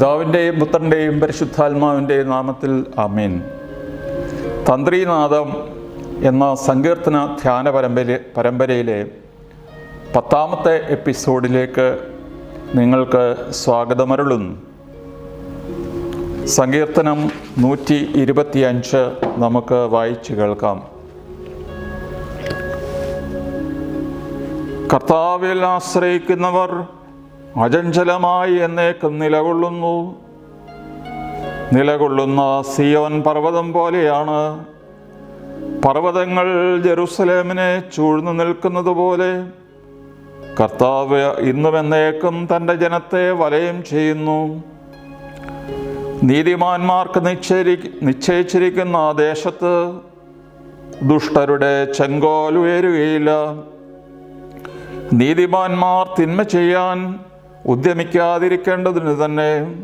പിതാവിന്റെയും പുത്രന്റെയും പരിശുദ്ധാത്മാവിന്റെയും നാമത്തിൽ അമീൻ തന്ത്രീനാഥം എന്ന സങ്കീർത്തന ധ്യാന പരമ്പര പരമ്പരയിലെ പത്താമത്തെ എപ്പിസോഡിലേക്ക് നിങ്ങൾക്ക് സ്വാഗതമരുളുന്നു. സങ്കീർത്തനം നൂറ്റി ഇരുപത്തിയഞ്ച് നമുക്ക് വായിച്ചു കേൾക്കാം. കർത്താവിൽ ആശ്രയിക്കുന്നവർ അചഞ്ചലമായി എന്നേക്കും നിലകൊള്ളുന്നു. നിലകൊള്ളുന്ന സിയോൻ പർവതം പോലെയാണ്. പർവതങ്ങൾ ജെറുസലേമിനെ ചൂഴ്ന്നു നിൽക്കുന്നത് പോലെ കർത്താവ് ഇന്നും എന്നേക്കും തന്റെ ജനത്തെ വലയം ചെയ്യുന്നു. നീതിമാന്മാർക്ക് നിശ്ചയി നിശ്ചയിച്ചിരിക്കുന്ന ദേശത്ത് ദുഷ്ടരുടെ ചെങ്കോൽ ഉയരുകയില്ല. നീതിമാന്മാർ തിന്മ ചെയ്യാൻ ഉദ്യമിക്കാതിരിക്കേണ്ടതിന് തന്നെ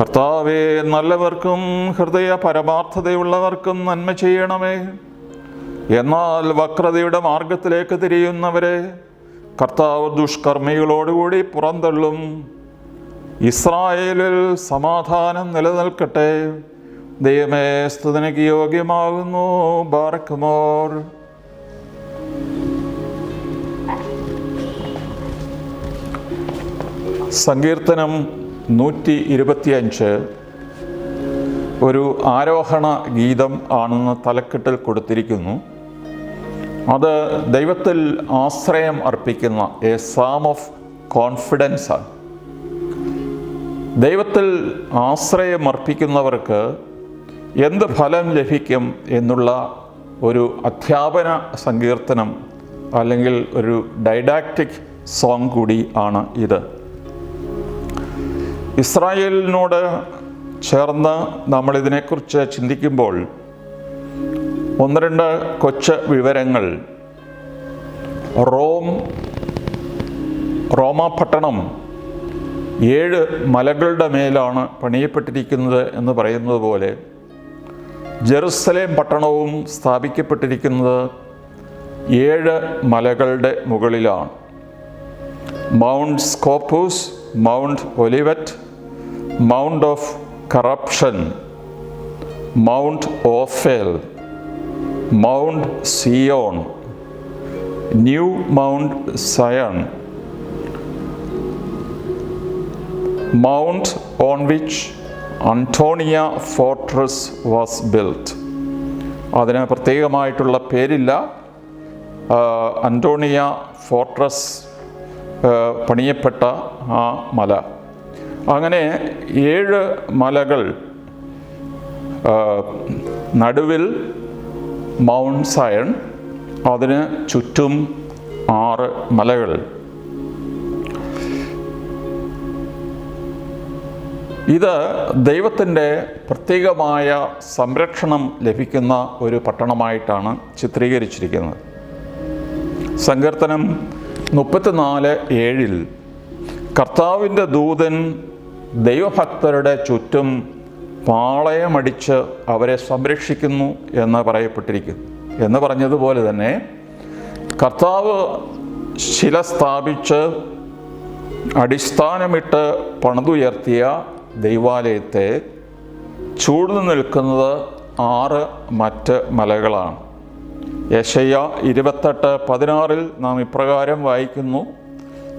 കർത്താവെ നല്ലവർക്കും ഹൃദയ പരമാർത്ഥതയുള്ളവർക്കും നന്മ ചെയ്യണമേ. എന്നാൽ വക്രതയുടെ മാർഗത്തിലേക്ക് തിരിയുന്നവരെ കർത്താവ് ദുഷ്കർമ്മികളോടുകൂടി പുറന്തള്ളും. ഇസ്രായേലിൽ സമാധാനം നിലനിൽക്കട്ടെ. ദൈവമേ സ്തുതനയ്ക്ക് യോഗ്യമാകുന്നു. ബാറക്കുമോർ സങ്കീർത്തനം നൂറ്റി ഇരുപത്തിയഞ്ച്. ഒരു ആരോഹണ ഗീതം ആണെന്ന് തലക്കെട്ടിൽ കൊടുത്തിരിക്കുന്നു. അത് ദൈവത്തിൽ ആശ്രയം അർപ്പിക്കുന്ന എ സാം ഓഫ് കോൺഫിഡൻസ് ആണ്. ദൈവത്തിൽ ആശ്രയം അർപ്പിക്കുന്നവർക്ക് എന്ത് ഫലം ലഭിക്കും എന്നുള്ള ഒരു അധ്യാപന സങ്കീർത്തനം അല്ലെങ്കിൽ ഒരു ഡൈഡാക്റ്റിക് സോങ് കൂടി ആണ് ഇത്. ഇസ്രായേലിനോട് ചേർന്ന് നമ്മൾ ഇതിനെക്കുറിച്ച് ചിന്തിക്കുമ്പോൾ ഒന്ന് രണ്ട് കൊച്ച് വിവരങ്ങൾ. റോം റോമ പട്ടണം ഏഴ് മലകളുടെ മേലാണ് പണിയപ്പെട്ടിരിക്കുന്നത് എന്ന് പറയുന്നത് പോലെ ജെറുസലേം പട്ടണവും സ്ഥാപിക്കപ്പെട്ടിരിക്കുന്നത് ഏഴ് മലകളുടെ മുകളിലാണ്. Mount Scopus Mount Olivet Mount of corruption Mount Ophel Mount Zion new Mount Zion mount on which Antonia fortress was built അതിന് പ്രത്യേകമായിട്ടുള്ള പേരില്ല. അന്റോണിയ ഫോർട്രസ് പണിയപ്പെട്ട ആ മല. അങ്ങനെ ഏഴ് മലകൾ നടുവിൽ മൗണ്ട് സയൺ അതിന് ചുറ്റും ആറ് മലകൾ. ഇത് ദൈവത്തിന്റെ പ്രത്യേകമായ സംരക്ഷണം ലഭിക്കുന്ന ഒരു പട്ടണമായിട്ടാണ് ചിത്രീകരിച്ചിരിക്കുന്നത്. സങ്കീർത്തനം മുപ്പത്തിനാല് ഏഴിൽ കർത്താവിന്റെ ദൂതൻ ദൈവഭക്തരുടെ ചുറ്റും പാളയമടിച്ച് അവരെ സംരക്ഷിക്കുന്നു എന്ന് പറയപ്പെട്ടിരിക്കുന്നു. എന്ന് പറഞ്ഞതുപോലെ തന്നെ കർത്താവ് ശില സ്ഥാപിച്ച് അടിസ്ഥാനമിട്ട് പണിതുയർത്തിയ ദൈവാലയത്തെ ചൂടുന്നു നിൽക്കുന്നത് ആറ് മറ്റ് മലകളാണ്. യശയ്യ ഇരുപത്തെട്ട് പതിനാറിൽ നാം ഇപ്രകാരം വായിക്കുന്നു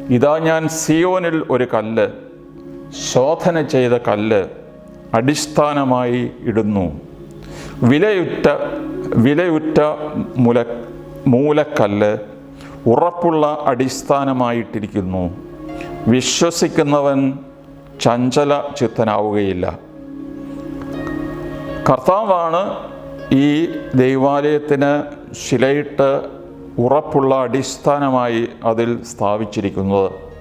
ഇതാ ഞാൻ സിയോനിൽ ഒരു കല്ല് ശോധന ചെയ്ത കല്ല് അടിസ്ഥാനമായി ഇടുന്നു. വിലയുറ്റ വിലയുറ്റ മുല മൂലക്കല്ല് ഉറപ്പുള്ള അടിസ്ഥാനമായിട്ടിരിക്കുന്നു. വിശ്വസിക്കുന്നവൻ ചഞ്ചല ചിത്തനാവുകയില്ല. കർത്താവാണ് ഈ ദൈവാലയത്തിന് ശിലയിട്ട് ഉറപ്പുള്ള അടിസ്ഥാനമായി അതിൽ സ്ഥാപിച്ചിരിക്കുന്നത്.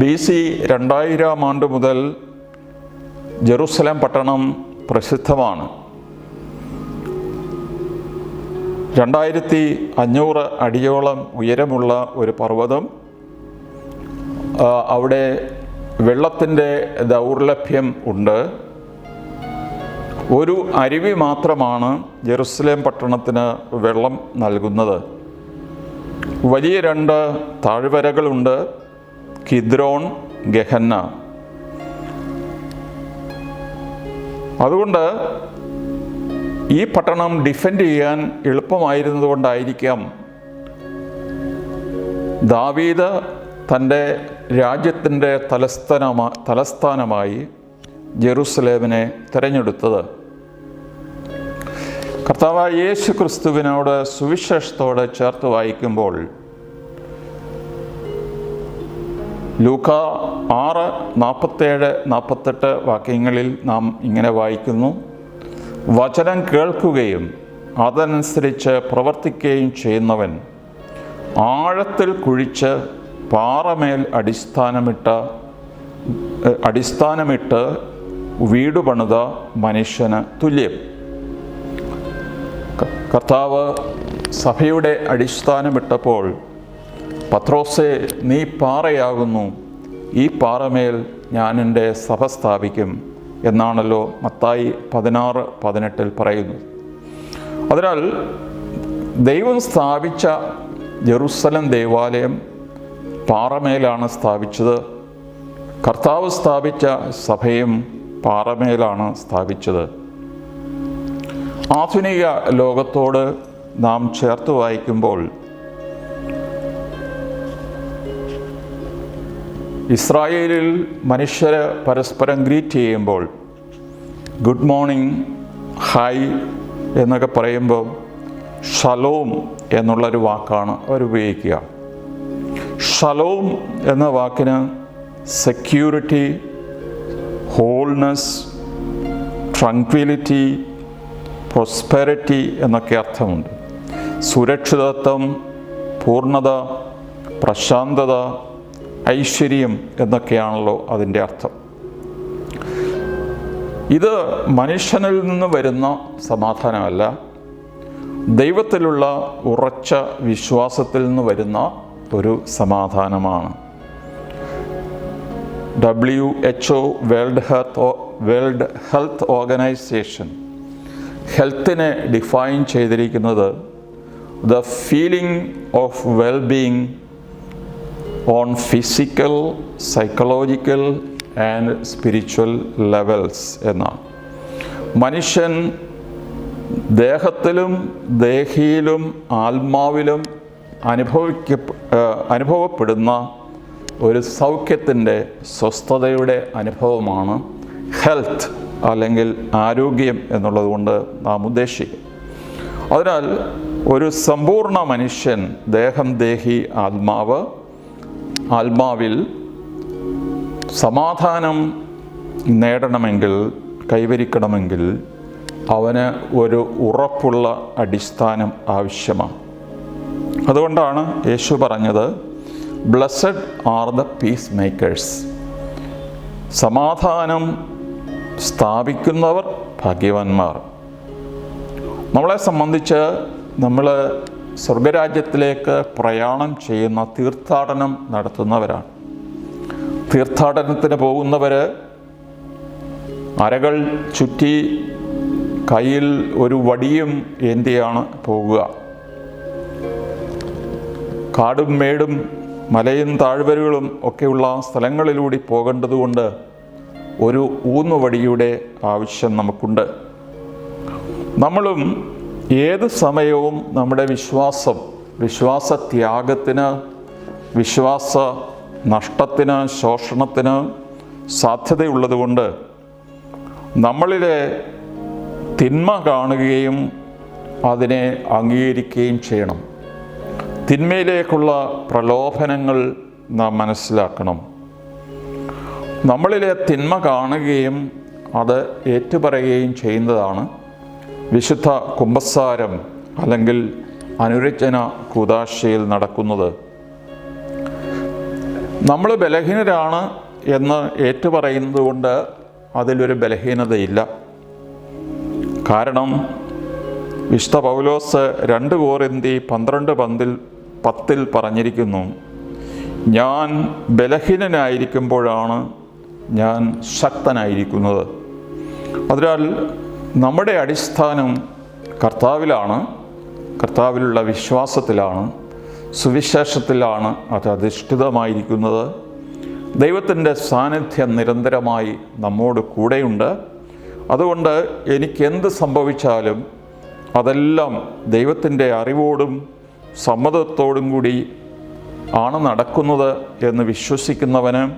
ബി സി രണ്ടായിരം ആണ്ട് മുതൽ ജെറുസലേം പട്ടണം പ്രസിദ്ധമാണ്. രണ്ടായിരത്തി അഞ്ഞൂറ് അടിയോളം ഉയരമുള്ള ഒരു പർവതം അവിടെ വെള്ളത്തിന്റെ ദൗർലഭ്യം ഉണ്ട്. ഒരു അരുവി മാത്രമാണ് ജെറുസലേം പട്ടണത്തിന് വെള്ളം നൽകുന്നത്. വലിയ രണ്ട് താഴ്വരകളുണ്ട്. കിദ്രോൺ ഗഹന്ന. അതുകൊണ്ട് ഈ പട്ടണം ഡിഫെൻഡ് ചെയ്യാൻ എളുപ്പമായിരുന്നതുകൊണ്ടായിരിക്കാം ദാവീദ് തന്റെ രാജ്യത്തിന്റെ തലസ്ഥാനമാ തലസ്ഥാനമായി ജെറുസലേമിനെ തിരഞ്ഞെടുത്തത്. കർത്താവ് യേശു ക്രിസ്തുവിനോട് സുവിശേഷത്തോടെ ചേർത്ത് വായിക്കുമ്പോൾ ലൂക്ക ആറ് നാൽപ്പത്തേഴ് നാൽപ്പത്തെട്ട് വാക്യങ്ങളിൽ നാം ഇങ്ങനെ വായിക്കുന്നു. വചനം കേൾക്കുകയും അതനുസരിച്ച് പ്രവർത്തിക്കുകയും ചെയ്യുന്നവൻ ആഴത്തിൽ കുഴിച്ച് പാറമേൽ അടിസ്ഥാനമിട്ട അടിസ്ഥാനമിട്ട് വീട് പണിത മനുഷ്യന് തുല്യം. കർത്താവ് സഭയുടെ അടിസ്ഥാനമിട്ടപ്പോൾ പത്രോസെ നീ പാറയാകുന്നു. ഈ പാറമേൽ ഞാൻ എന്റെ സഭ സ്ഥാപിക്കും എന്നാണല്ലോ മത്തായി പതിനാറ് പതിനെട്ടിൽ പറയുന്നത് അതിനാൽ ദൈവം സ്ഥാപിച്ച ജെറുസലം ദേവാലയം പാറമേലാണ് സ്ഥാപിച്ചത്. കർത്താവ് സ്ഥാപിച്ച സഭയും പാറമേലാണ് സ്ഥാപിച്ചത്. ആധുനിക ലോകത്തോട് നാം ചേർത്ത് വായിക്കുമ്പോൾ ഇസ്രായേലിൽ മനുഷ്യരെ പരസ്പരം ഗ്രീറ്റ് ചെയ്യുമ്പോൾ ഗുഡ് മോർണിംഗ് ഹായ് എന്നൊക്കെ പറയുമ്പോൾ ഷലോം എന്നുള്ളൊരു വാക്കാണ് അവർ ഉപയോഗിക്കുക. ഷലോം എന്ന വാക്കിന് സെക്യൂരിറ്റി ഹോൾനെസ് ട്രങ്ക്വിലിറ്റി പ്രൊസ്പെരിറ്റി എന്നൊക്കെ അർത്ഥമുണ്ട്. സുരക്ഷിതത്വം പൂർണത പ്രശാന്തത ഐശ്വര്യം എന്നൊക്കെയാണല്ലോ അതിന്റെ അർത്ഥം. ഇത് മനുഷ്യനിൽ നിന്ന് വരുന്ന സമാധാനമല്ല. ദൈവത്തിലുള്ള ഉറച്ച വിശ്വാസത്തിൽ നിന്ന് വരുന്ന ഒരു സമാധാനമാണ്. W H O world health world health organisation ഹെൽത്തിനെ define ചെയ്തിരിക്കുന്നത് the feeling of well being on physical psychological and spiritual levels എന്നാണ്. മനുഷ്യൻ ദേഹത്തിലും ദേഹിയിലും ആത്മാവിലും അനുഭവിക്ക അനുഭവപ്പെടുന്ന ഒരു സൗഖ്യത്തിന്റെ സ്വസ്ഥതയുടെ അനുഭവമാണ് ഹെൽത്ത് അല്ലെങ്കിൽ ആരോഗ്യം എന്നുള്ളത് കൊണ്ട് നാം ഉദ്ദേശിക്കും. അതിനാൽ ഒരു സമ്പൂർണ മനുഷ്യൻ ദേഹം ദേഹി ആത്മാവ് ആത്മാവിൽ സമാധാനം നേടണമെങ്കിൽ കൈവരിക്കണമെങ്കിൽ അവന് ഒരു ഉറപ്പുള്ള അടിസ്ഥാനം ആവശ്യമാണ്. അതുകൊണ്ടാണ് യേശു പറഞ്ഞത് blessed are the peacemakers സമാധാനം സ്ഥാപിക്കുന്നവർ ഭാഗ്യവാന്മാർ. നമ്മളെ സംബന്ധിച്ച് നമ്മൾ സ്വർഗരാജ്യത്തിലേക്ക് പ്രയാണം ചെയ്യുന്ന തീർത്ഥാടനം നടത്തുന്നവരാണ്. തീർത്ഥാടനത്തിന് പോകുന്നവർ അരകൾ ചുറ്റി കയ്യിൽ ഒരു വടിയും ഏന്തിയാണ് പോകുക. കാടും മേടും മലയും താഴ്വരകളും ഒക്കെയുള്ള സ്ഥലങ്ങളിലൂടെ പോകേണ്ടതുകൊണ്ട് ഒരു ഊന്നുവടിയുടെ ആവശ്യം നമുക്കുണ്ട്. നമ്മളും ഏത് സമയവും നമ്മുടെ വിശ്വാസം വിശ്വാസ ത്യാഗത്തിന് വിശ്വാസ നഷ്ടത്തിന് ശോഷണത്തിന് സാധ്യതയുള്ളതുകൊണ്ട് നമ്മളിലെ തിന്മ കാണുകയും അതിനെ അംഗീകരിക്കുകയും ചെയ്യണം. തിന്മയിലേക്കുള്ള പ്രലോഭനങ്ങൾ നാം മനസ്സിലാക്കണം. നമ്മളിലെ തിന്മ കാണുകയും അത് ഏറ്റുപറയുകയും ചെയ്യുന്നതാണ് വിശുദ്ധ കുംഭസാരം അല്ലെങ്കിൽ അനുരചന കൂതാശയിൽ നടക്കുന്നത്. നമ്മൾ ബലഹീനരാണ് എന്ന് ഏറ്റുപറയുന്നത് കൊണ്ട് അതിലൊരു ബലഹീനതയില്ല. കാരണം വിശുദ്ധ പൗലോസ് രണ്ട് കോറിന്തി പന്ത്രണ്ട് പന്തിൽ പത്തിൽ പറഞ്ഞിരിക്കുന്നു ഞാൻ ബലഹീനനായിരിക്കുമ്പോഴാണ് ഞാൻ ശക്തനായിരിക്കുന്നത്. അതിനാൽ നമ്മുടെ അടിസ്ഥാനം കർത്താവിലാണ് കർത്താവിലുള്ള വിശ്വാസത്തിലാണ് സുവിശേഷത്തിലാണ് അത് അധിഷ്ഠിതമായിരിക്കുന്നത്. ദൈവത്തിന്റെ സാന്നിധ്യം നിരന്തരമായി നമ്മോട് കൂടെയുണ്ട്. അതുകൊണ്ട് എനിക്കെന്ത് സംഭവിച്ചാലും അതെല്ലാം ദൈവത്തിന്റെ അറിവോടും സമ്മതത്തോടും കൂടി ആണ് നടക്കുന്നത് എന്ന് വിശ്വസിക്കുന്നവന്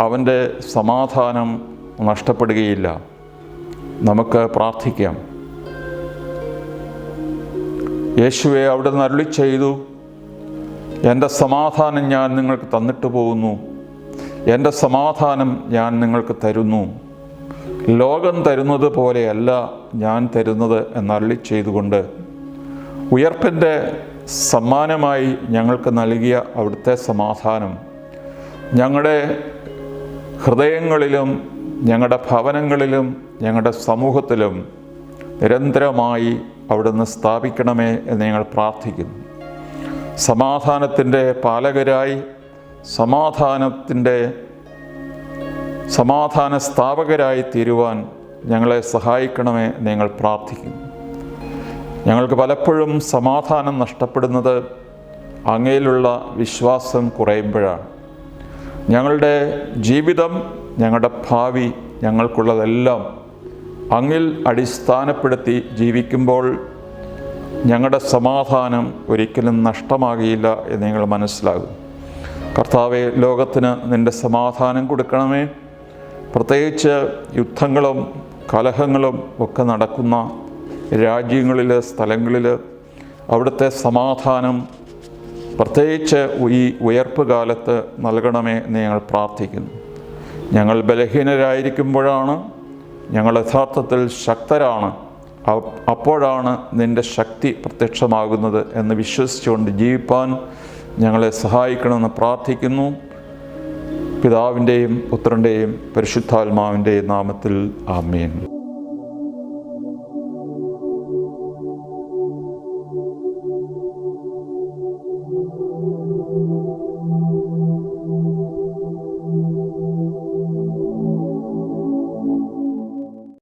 അവന്റെ സമാധാനം നഷ്ടപ്പെടുകയില്ല. നമുക്ക് പ്രാർത്ഥിക്കാം. യേശുവെ അവിടെ നിന്ന് അരുളി ചെയ്തു. എന്റെ സമാധാനം ഞാൻ നിങ്ങൾക്ക് തന്നിട്ട് പോകുന്നു. എന്റെ സമാധാനം ഞാൻ നിങ്ങൾക്ക് തരുന്നു. ലോകം തരുന്നത് പോലെയല്ല ഞാൻ തരുന്നത് എന്നരുളി ചെയ്തുകൊണ്ട് ഉയർപ്പിന്റെ സമ്മാനമായി ഞങ്ങൾക്ക് നൽകിയ അവിടുത്തെ സമാധാനം ഞങ്ങളുടെ ഹൃദയങ്ങളിലും ഞങ്ങളുടെ ഭവനങ്ങളിലും ഞങ്ങളുടെ സമൂഹത്തിലും നിരന്തരമായി അവിടുന്ന് സ്ഥാപിക്കണമേ എന്ന് ഞങ്ങൾ പ്രാർത്ഥിക്കുന്നു. സമാധാനത്തിന്റെ പാലകരായി സമാധാനത്തിന്റെ സമാധാന സ്ഥാപകരായി തീരുവാൻ ഞങ്ങളെ സഹായിക്കണമേ എന്ന് ഞങ്ങൾ പ്രാർത്ഥിക്കുന്നു. ഞങ്ങൾക്ക് പലപ്പോഴും സമാധാനം നഷ്ടപ്പെടുന്നത് അങ്ങയിലുള്ള വിശ്വാസം കുറയുമ്പോഴാണ്. ഞങ്ങളുടെ ജീവിതം ഞങ്ങളുടെ ഭാവി ഞങ്ങൾക്കുള്ളതെല്ലാം അങ്ങിൽ അടിസ്ഥാനപ്പെടുത്തി ജീവിക്കുമ്പോൾ ഞങ്ങളുടെ സമാധാനം ഒരിക്കലും നഷ്ടമാകില്ല എന്ന് നിങ്ങൾ മനസ്സിലാകും. കർത്താവെ ലോകത്തിന് നിന്റെ സമാധാനം കൊടുക്കണമേ. പ്രത്യേകിച്ച് യുദ്ധങ്ങളും കലഹങ്ങളും ഒക്കെ നടക്കുന്ന രാജ്യങ്ങളിൽ സ്ഥലങ്ങളിൽ അവിടുത്തെ സമാധാനം പ്രത്യേകിച്ച് ഈ ഉയർപ്പ് കാലത്ത് നൽകണമേ എന്ന് ഞങ്ങൾ പ്രാർത്ഥിക്കുന്നു. ഞങ്ങൾ ബലഹീനരായിരിക്കുമ്പോഴാണ് ഞങ്ങൾ യഥാർത്ഥത്തിൽ ശക്തരാണ്. അപ്പോഴാണ് നിന്റെ ശക്തി പ്രത്യക്ഷമാകുന്നത് എന്ന് വിശ്വസിച്ചുകൊണ്ട് ജീവിപ്പാൻ ഞങ്ങളെ സഹായിക്കണമെന്ന് പ്രാർത്ഥിക്കുന്നു. പിതാവിന്റെയും പുത്രന്റെയും പരിശുദ്ധാത്മാവിന്റെയും നാമത്തിൽ ആമേൻ.